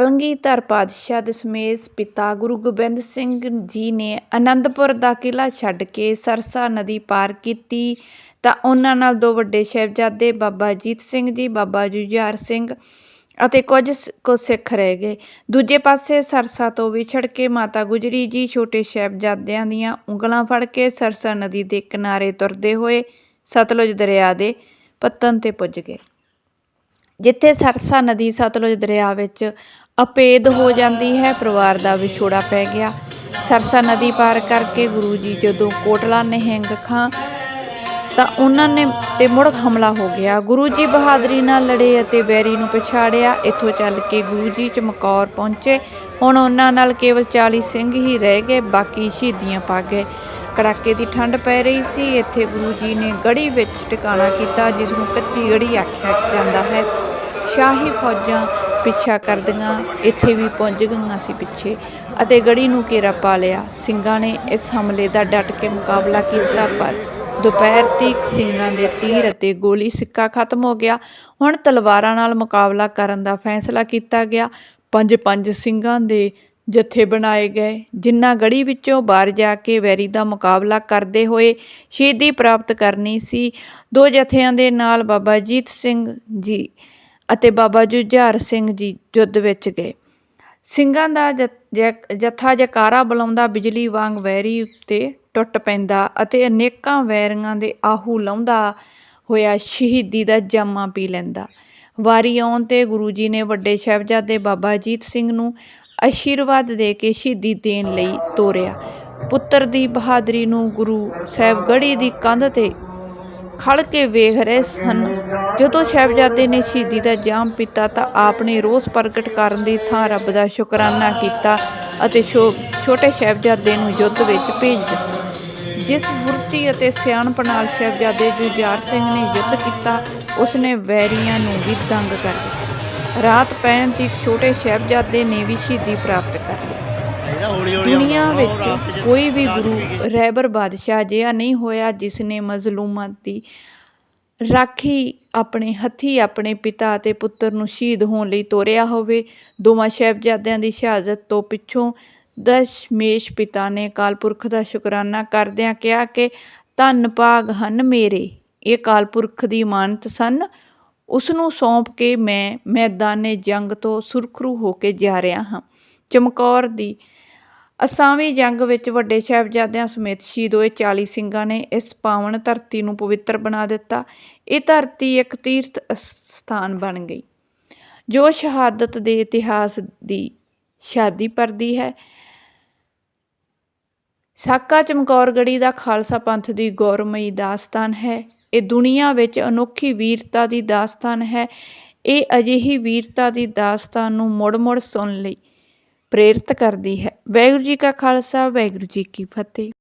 ਕਲਗੀਧਰ ਪਾਤਸ਼ਾਹ ਦਸ਼ਮੇਸ਼ ਪਿਤਾ ਗੁਰੂ ਗੋਬਿੰਦ ਸਿੰਘ ਜੀ ਨੇ ਅਨੰਦਪੁਰ ਦਾ ਕਿਲ੍ਹਾ ਛੱਡ ਕੇ ਸਰਸਾ ਨਦੀ ਪਾਰ ਕੀਤੀ, ਤਾਂ ਉਹਨਾਂ ਨਾਲ ਦੋ ਵੱਡੇ ਸਾਹਿਬਜ਼ਾਦੇ, ਬਾਬਾ ਅਜੀਤ ਸਿੰਘ ਜੀ, ਬਾਬਾ ਜੁਝਾਰ ਸਿੰਘ ਅਤੇ ਕੁਝ ਸ- ਕੁ ਸਿੱਖ ਰਹਿ ਗਏ। ਦੂਜੇ ਪਾਸੇ ਸਰਸਾ ਤੋਂ ਵਿਛੜ ਕੇ ਮਾਤਾ ਗੁਜਰੀ ਜੀ ਛੋਟੇ ਸਾਹਿਬਜ਼ਾਦਿਆਂ ਦੀਆਂ ਉਂਗਲਾਂ ਫੜ ਕੇ ਸਰਸਾ ਨਦੀ ਦੇ ਕਿਨਾਰੇ ਤੁਰਦੇ ਹੋਏ ਸਤਲੁਜ ਦਰਿਆ ਦੇ ਪੱਤਨ ਤੇ ਪੁੱਜ ਗਏ। ਜਿੱਥੇ ਸਰਸਾ ਨਦੀ ਸਤਲੁਜ ਦਰਿਆ ਵਿੱਚ ਅਪੇਦ ਹੋ ਜਾਂਦੀ ਹੈ, ਪਰਿਵਾਰ ਦਾ ਵਿਛੋੜਾ ਪੈ ਗਿਆ। ਸਰਸਾ ਨਦੀ ਪਾਰ ਕਰਕੇ ਗੁਰੂ ਜੀ ਜਦੋਂ ਕੋਟਲਾ ਨਿਹੰਗ ਖਾਂ, ਤਾਂ ਉਹਨਾਂ ਨੇ ਤੇ ਮੁੜ ਹਮਲਾ ਹੋ ਗਿਆ। ਗੁਰੂ ਜੀ ਬਹਾਦਰੀ ਨਾਲ ਲੜੇ ਅਤੇ ਬੈਰੀ ਨੂੰ ਪਛਾੜਿਆ। ਇੱਥੋਂ ਚੱਲ ਕੇ ਗੁਰੂ ਜੀ ਚਮਕੌਰ ਪਹੁੰਚੇ। ਹੁਣ ਉਹਨਾਂ ਨਾਲ ਕੇਵਲ 40 ਸਿੰਘ ਹੀ ਰਹਿ ਗਏ, ਬਾਕੀ ਸ਼ਹੀਦੀਆਂ ਪਾ ਗਏ। ਕੜਾਕੇ ਦੀ ਠੰਡ ਪੈ ਰਹੀ ਸੀ। ਇੱਥੇ ਗੁਰੂ ਜੀ ਨੇ ਗੜੀ ਵਿੱਚ ਟਿਕਾਣਾ ਕੀਤਾ, ਜਿਸ ਨੂੰ ਕੱਚੀ ਗੜੀ ਆਖਿਆ ਜਾਂਦਾ ਹੈ। ਸ਼ਾਹੀ ਫੌਜਾਂ ਪਿੱਛਾ ਕਰਦੀਆਂ, ਇੱਥੇ ਵੀ ਪਹੁੰਚ ਗਈਆਂ ਸੀ ਪਿੱਛੇ। ਅਤੇ ਗੜੀ ਨੂੰ ਘੇਰਾ ਪਾ ਲਿਆ। ਸਿੰਘਾਂ ਨੇ ਇਸ ਹਮਲੇ ਦਾ ਡਟ ਕੇ ਮੁਕਾਬਲਾ ਕੀਤਾ, ਪਰ ਦੁਪਹਿਰ ਤੀਕ ਸਿੰਘਾਂ ਦੇ ਤੀਰ ਅਤੇ ਗੋਲੀ ਸਿੱਕਾ ਖਤਮ ਹੋ ਗਿਆ। ਹੁਣ ਤਲਵਾਰਾਂ ਨਾਲ ਮੁਕਾਬਲਾ ਕਰਨ ਦਾ ਫੈਸਲਾ ਕੀਤਾ ਗਿਆ। ਪੰਜ ਪੰਜ ਸਿੰਘਾਂ ਦੇ ਜਥੇ ਬਣਾਏ ਗਏ, ਜਿਨ੍ਹਾਂ ਗੜੀ ਵਿੱਚੋਂ ਬਾਹਰ ਜਾ ਕੇ ਵੈਰੀ ਦਾ ਮੁਕਾਬਲਾ ਕਰਦੇ ਹੋਏ ਸ਼ਹੀਦੀ ਪ੍ਰਾਪਤ ਕਰਨੀ ਸੀ। ਦੋ ਜਥਿਆਂ ਦੇ ਨਾਲ ਬਾਬਾ ਜੀਤ ਸਿੰਘ ਜੀ ਅਤੇ ਬਾਬਾ ਜੁਝਾਰ ਸਿੰਘ ਜੀ ਯੁੱਧ ਵਿੱਚ ਗਏ। ਸਿੰਘਾਂ ਦਾ ਜੈ- ਜਥਾ ਜਕਾਰਾ ਬੁਲਾਉਂਦਾ ਬਿਜਲੀ ਵਾਂਗ ਵੈਰੀ ਉੱਤੇ ਟੁੱਟ ਪੈਂਦਾ ਅਤੇ ਅਨੇਕਾਂ ਵੈਰੀਆਂ ਦੇ ਆਹੂ ਲਾਉਂਦਾ ਹੋਇਆ ਸ਼ਹੀਦੀ ਦਾ ਜਾਮਾ ਪੀ ਲੈਂਦਾ। ਵਾਰੀ ਆਉਣ ਤੇ ਗੁਰੂ ਜੀ ਨੇ ਵੱਡੇ ਸਾਹਿਬਜ਼ਾਦੇ ਬਾਬਾ ਅਜੀਤ ਸਿੰਘ ਨੂੰ ਆਸ਼ੀਰਵਾਦ ਦੇ ਕੇ ਸ਼ਹੀਦੀ ਦੇਣ ਲਈ ਤੋਰਿਆ। ਪੁੱਤਰ ਦੀ ਬਹਾਦਰੀ ਨੂੰ ਗੁਰੂ ਸਾਹਿਬ ਗੜੀ ਦੀ ਕੰਧ ਤੇ ਖੜ ਕੇ ਵੇਖ ਰਹੇ ਸਨ। ਜਦੋਂ ਸਾਹਿਬਜ਼ਾਦੇ ਨੇ ਸ਼ਹੀਦੀ ਦਾ ਜਾਮ ਪੀਤਾ ਤਾਂ ਆਪ ਨੇ ਰੋਸ ਪ੍ਰਗਟ ਕਰਨ ਦੀ ਥਾਂ ਰੱਬ ਦਾ ਸ਼ੁਕਰਾਨਾ ਕੀਤਾ ਅਤੇ ਛੋਟੇ ਸਾਹਿਬਜ਼ਾਦੇ ਨੂੰ ਯੁੱਧ ਵਿੱਚ ਭੇਜ ਦਿੱਤਾ। ਜਿਸ ਫੁਰਤੀ ਅਤੇ ਸਿਆਣਪ ਨਾਲ ਸਾਹਿਬਜ਼ਾਦੇ ਜੁਝਾਰ ਸਿੰਘ ਨੇ ਯੁੱਧ ਕੀਤਾ ਉਸ ਨੇ ਵੈਰੀਆਂ ਨੂੰ ਵੀ ਤੰਗ ਕਰ ਦਿੱਤਾ। ਰਾਤ ਪੈਣ ਤੀਕ ਛੋਟੇ ਸਾਹਿਬਜ਼ਾਦੇ ਨੇ ਵੀ ਸ਼ਹੀਦੀ ਪ੍ਰਾਪਤ ਕਰ ਲਈ। ਦੁਨੀਆ ਵਿੱਚ ਕੋਈ ਵੀ ਗੁਰੂ ਰਹਿਬਰ ਬਾਦਸ਼ਾਹ ਜਿਹਾ ਨਹੀਂ ਹੋਇਆ ਜਿਸ ਨੇ ਮਜ਼ਲੂਮਾਂ ਦੀ ਰਾਖੀ ਆਪਣੇ ਹੱਥੀ ਆਪਣੇ ਪਿਤਾ ਅਤੇ ਪੁੱਤਰ ਨੂੰ ਸ਼ਹੀਦ ਹੋਣ ਲਈ ਤੋਰਿਆ ਹੋਵੇ। ਦੋਵਾਂ ਸਾਹਿਬਜ਼ਾਦਿਆਂ ਦੀ ਸ਼ਹਾਦਤ ਤੋਂ ਪਿੱਛੋਂ ਦਸ਼ਮੇਸ਼ ਪਿਤਾ ਨੇ ਅਕਾਲ ਪੁਰਖ ਦਾ ਸ਼ੁਕਰਾਨਾ ਕਰਦਿਆਂ ਕਿਹਾ ਕਿ ਧੰਨ ਭਾਗ ਹਨ ਮੇਰੇ ਇਹ ਅਕਾਲ ਪੁਰਖ ਦੀ ਮਾਨਤ ਸਨ। ਉਸ ਨੂੰ ਸੌਂਪ ਕੇ ਮੈਂ ਮੈਦਾਨੇ ਜੰਗ ਤੋਂ ਸੁਰਖਰੂ ਹੋ ਕੇ ਜਾ ਰਿਹਾ ਹਾਂ। ਚਮਕੌਰ ਦੀ ਅਸਾਵੀਂ ਜੰਗ ਵਿੱਚ ਵੱਡੇ ਸਾਹਿਬਜ਼ਾਦਿਆਂ ਸਮੇਤ ਸ਼ਹੀਦ ਹੋਏ 40 ਸਿੰਘਾਂ ਨੇ ਇਸ ਪਾਵਨ ਧਰਤੀ ਨੂੰ ਪਵਿੱਤਰ ਬਣਾ ਦਿੱਤਾ। ਇਹ ਧਰਤੀ ਇੱਕ ਤੀਰਥ ਸਥਾਨ ਬਣ ਗਈ, ਜੋ ਸ਼ਹਾਦਤ ਦੇ ਇਤਿਹਾਸ ਦੀ ਸ਼ਾਦੀ ਪਰਦੀ ਹੈ। ਸਾਕਾ ਚਮਕੌਰ ਗੜੀ ਦਾ ਖਾਲਸਾ ਪੰਥ ਦੀ ਗੌਰਮਈ ਦਾਸਤਾਨ ਹੈ। ਇਹ ਦੁਨੀਆ ਵਿੱਚ ਅਨੋਖੀ ਵੀਰਤਾ ਦੀ ਦਾਸਤਾਨ ਹੈ। ਇਹ ਅਜਿਹੀ ਵੀਰਤਾ ਦੀ ਦਾਸਤਾਨ ਨੂੰ ਮੁੜ-ਮੁੜ ਸੁਣ ਲਈ ਪ੍ਰੇਰਿਤ ਕਰਦੀ ਹੈ। ਵਾਹਿਗੁਰੂ ਜੀ ਕਾ ਖਾਲਸਾ ਵਾਹਿਗੁਰੂ ਜੀ ਕੀ ਫਤਿਹ।